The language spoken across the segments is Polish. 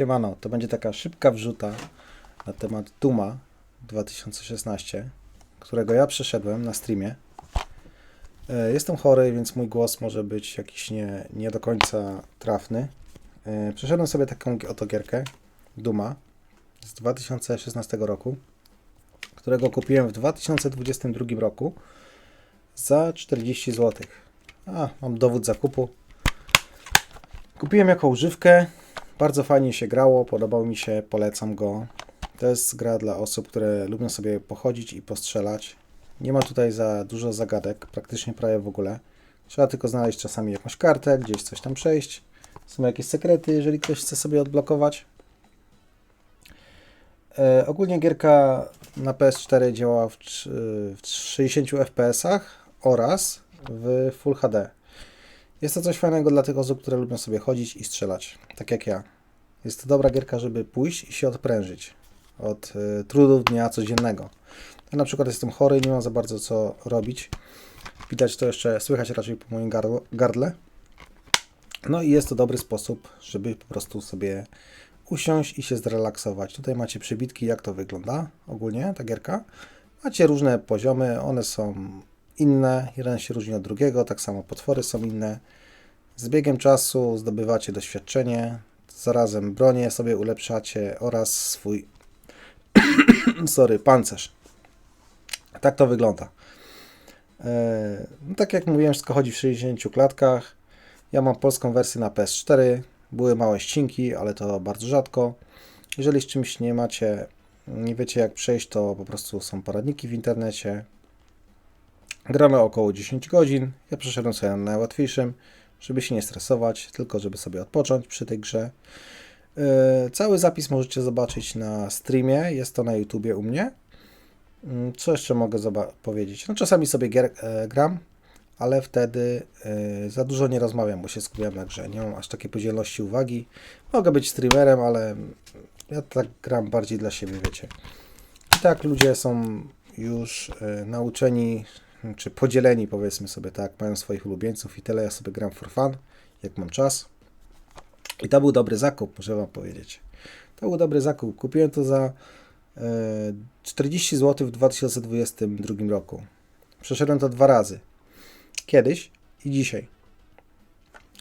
Siemano, to będzie taka szybka wrzuta na temat Duma 2016, którego ja przeszedłem na streamie. E, Jestem chory, więc mój głos może być jakiś nie, nie do końca trafny. E, Przeszedłem sobie taką oto gierkę Duma z 2016 roku, którego kupiłem w 2022 roku za 40 zł. A, mam dowód zakupu. Kupiłem jako używkę. Bardzo fajnie się grało, podobał mi się, polecam go. To jest gra dla osób, które lubią sobie pochodzić i postrzelać. Nie ma tutaj za dużo zagadek, praktycznie prawie w ogóle. Trzeba tylko znaleźć czasami jakąś kartę, gdzieś coś tam przejść. Są jakieś sekrety, jeżeli ktoś chce sobie odblokować. E, ogólnie gierka na PS4 działa w, trz- w 60 fps oraz w Full HD. Jest to coś fajnego dla tych osób, które lubią sobie chodzić i strzelać, tak jak ja. Jest to dobra gierka, żeby pójść i się odprężyć od y, trudów dnia codziennego. Ja na przykład jestem chory, nie mam za bardzo co robić. Widać to jeszcze, słychać raczej po moim gardle. No i jest to dobry sposób, żeby po prostu sobie usiąść i się zrelaksować. Tutaj macie przybitki, jak to wygląda ogólnie, ta gierka. Macie różne poziomy, one są inne, jeden się różni od drugiego, tak samo potwory są inne. Z biegiem czasu zdobywacie doświadczenie, zarazem bronię sobie ulepszacie oraz swój sorry, pancerz. Tak to wygląda. E, No, tak jak mówiłem, wszystko chodzi w 60 klatkach. Ja mam polską wersję na PS4. Były małe ścinki, ale to bardzo rzadko. Jeżeli z czymś nie macie, nie wiecie jak przejść, to po prostu są poradniki w internecie. Gramy około 10 godzin. Ja przeszedłem sobie na najłatwiejszym, żeby się nie stresować, tylko żeby sobie odpocząć przy tej grze. Yy, Cały zapis możecie zobaczyć na streamie, jest to na YouTubie u mnie. Mm, Co jeszcze mogę powiedzieć? No czasami sobie gier, e, gram, ale wtedy e, za dużo nie rozmawiam, bo się skupiam na grze. Nie mam aż takiej podzielności uwagi. Mogę być streamerem, ale ja tak gram bardziej dla siebie, wiecie. I tak ludzie są już e, nauczeni, czy podzieleni powiedzmy sobie tak, mają swoich ulubieńców i tyle. Ja sobie gram for fun, jak mam czas. I to był dobry zakup, muszę Wam powiedzieć. To był dobry zakup. Kupiłem to za e, 40 zł w 2022 roku. Przeszedłem to dwa razy. Kiedyś i dzisiaj.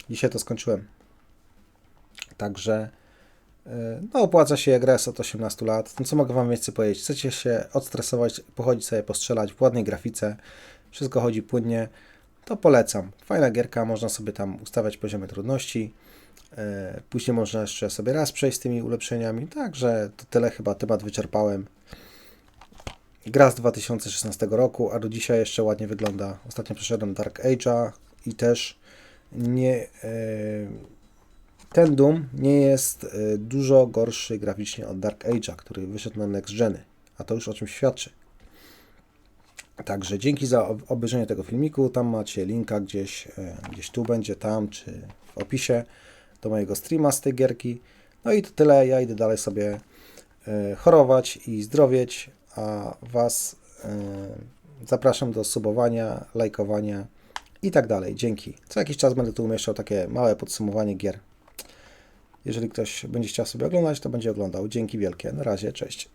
Dzisiaj to skończyłem. Także e, no opłaca się gra jest od 18 lat. No co mogę Wam więcej powiedzieć? Chcecie się odstresować, pochodzić sobie, postrzelać w ładnej grafice, wszystko chodzi płynnie, to polecam. Fajna gierka, można sobie tam ustawiać poziomy trudności. E, Później można jeszcze sobie raz przejść z tymi ulepszeniami. Także to tyle chyba temat wyczerpałem. Gra z 2016 roku, a do dzisiaj jeszcze ładnie wygląda. Ostatnio przeszedłem Dark Age'a i też nie. e, Ten Doom nie jest e, dużo gorszy graficznie od Dark Age'a, który wyszedł na Next Geny, a to już o czym świadczy. Także dzięki za ob- obejrzenie tego filmiku. Tam macie linka gdzieś, e, gdzieś tu będzie, tam czy w opisie do mojego streama z tej gierki. No i to tyle. Ja idę dalej sobie e, chorować i zdrowieć, a Was zapraszam do subowania, lajkowania i tak dalej. Dzięki. Co jakiś czas będę tu umieszczał takie małe podsumowanie gier. Jeżeli ktoś będzie chciał sobie oglądać, to będzie oglądał. Dzięki wielkie. Na razie, cześć.